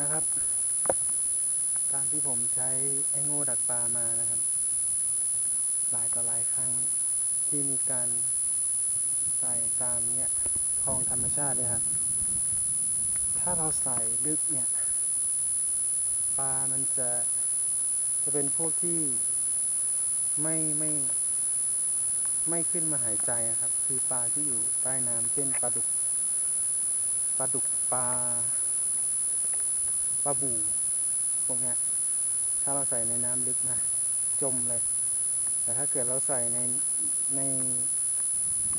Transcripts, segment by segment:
นะครับ ตามที่ผมใช้ไอ้โง่ดักปลามานะครับ หลายต่อหลายครั้งที่มีการใส่ตามเนี้ยคลองธรรมชาติเนี่ยครับ ถ้าเราใส่ลึกเนี่ย ปลามันจะจะเป็นพวกที่ไม่ไม่ไม่ขึ้นมาหายใจอะครับ คือปลาที่อยู่ใต้น้ำเช่นปลาดุกปลาดุกปลา ปลาบูพวกเนี้ยถ้าเราใส่ในน้ำลึกนะจมเลย แต่ถ้าเกิดเราใส่ในใน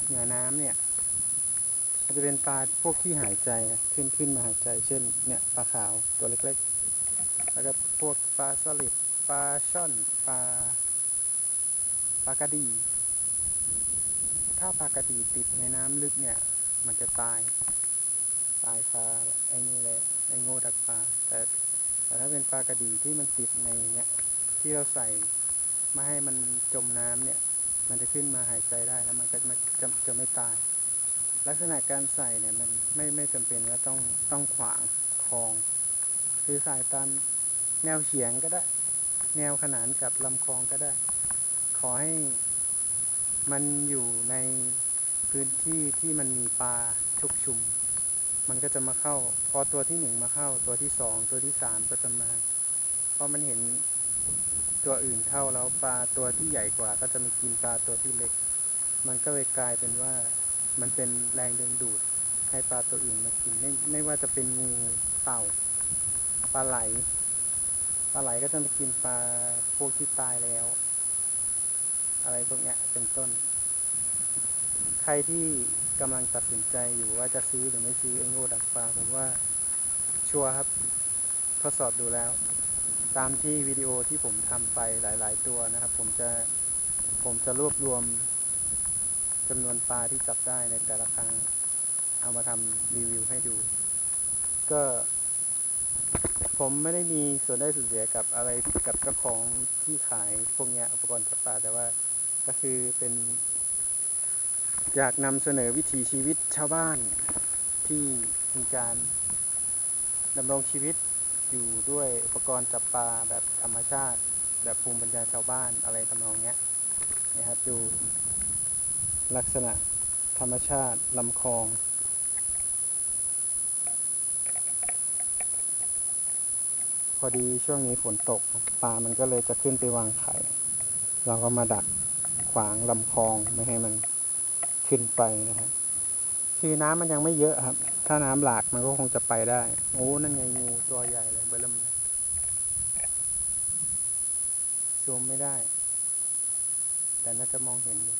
เหนือน้ำเนี่ยมันจะเป็นปลาพวกที่หายใจขึ้นขึ้นมาหายใจเช่นเนี่ยปลาขาวตัวเล็กๆ แล้วก็พวกปลาสลิดปลาช่อนปลาปลากระดี ถ้าปลากระดีติดในน้ำลึกเนี่ย มันจะตาย ตายคาไอ้นี่เลยไอ้โง่ดักปลาแต่แต่ถ้าเป็นปลากระดีที่มันติดในเนี่ยที่เราใส่ไม่ให้มันจมน้ำเนี่ย มันจะขึ้นมาหายใจได้แล้วมันก็จะจะจะไม่ตาย ลักษณะการใส่เนี่ยมันไม่ไม่จำเป็นว่าต้องต้องขวางคลอง คือใส่ตามแนวเฉียงก็ได้ แนวขนานกับลำคลองก็ได้ ขอให้มันอยู่ในพื้นที่ที่มันมีปลาชุกชุม มันก็จะมาเข้า พอตัวที่หนึ่งมาเข้า ตัวที่สองตัวที่สามก็จะมา เพราะมันเห็นตัวอื่นเข้าแล้วปลาตัวที่ใหญ่กว่า ก็จะมากินปลาตัวที่เล็ก มันก็เลยกลายเป็นว่ามันเป็นแรงดึงดูดให้ปลาตัวอื่นมากินไม่ไม่ว่าจะเป็นงูเต่าปลาไหลปลาไหลก็จะมากินปลาพวกที่ตายแล้ว อะไรพวกเนี้ยเป็นต้น ใครที่ กำลังตัดสินใจอยู่ว่าจะซื้อหรือไม่ซื้อไอ้โง่ดักปลาผมว่าชัวร์ครับ ทดสอบดูแล้ว ตามที่วิดีโอที่ผมทำไปหลาย ๆ ตัวนะครับ ผมจะผมจะรวบรวมจำนวนปลาที่จับได้ในแต่ละครั้ง เอามาทำรีวิวให้ดู ก็ ผมไม่ได้มีส่วนได้ส่วนเสียกับอะไรกับเจ้าของที่ขายพวกนี้อุปกรณ์จับปลาแต่ว่าก็คือเป็น อยากนำเสนอวิถีชีวิตชาวบ้านที่มีการดำรงชีวิตอยู่ด้วยอุปกรณ์จับปลาแบบธรรมชาติ แบบภูมิปัญญาชาวบ้านอะไรทำนองเนี้ยนะครับดูลักษณะธรรมชาติลำคลอง พอดีช่วงนี้ฝนตกปลามันก็เลยจะขึ้นไปวางไข่ เราก็มาดักขวางลำคลองไม่ให้มัน ขึ้นไปนะครับคือน้ำมันยังไม่เยอะครับ ถ้าน้ำหลากมันก็คงจะไปได้ โอ้ นั่นไงงูตัวใหญ่เลยเบอร์เลิมเลยซูมไม่ได้ แต่น่าจะมองเห็นอยู่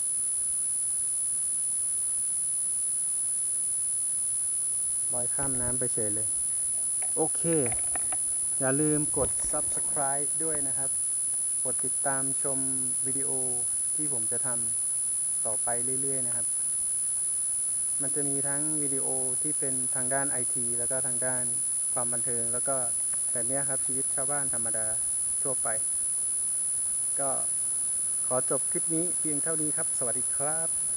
ลอยข้ามน้ำไปเฉยเลย โอเค อย่าลืมกด subscribe ด้วยนะครับ กดติดตามชมวิดีโอที่ผมจะทำ ต่อไปเรื่อย ๆ นะครับ มันจะมีทั้งวิดีโอที่เป็นทางด้านไอทีแล้วก็ทางด้านความบันเทิง แล้วก็แบบนี้ครับชีวิตชาวบ้านธรรมดาทั่วไป ก็ขอจบคลิปนี้เพียงเท่านี้ครับ สวัสดีครับ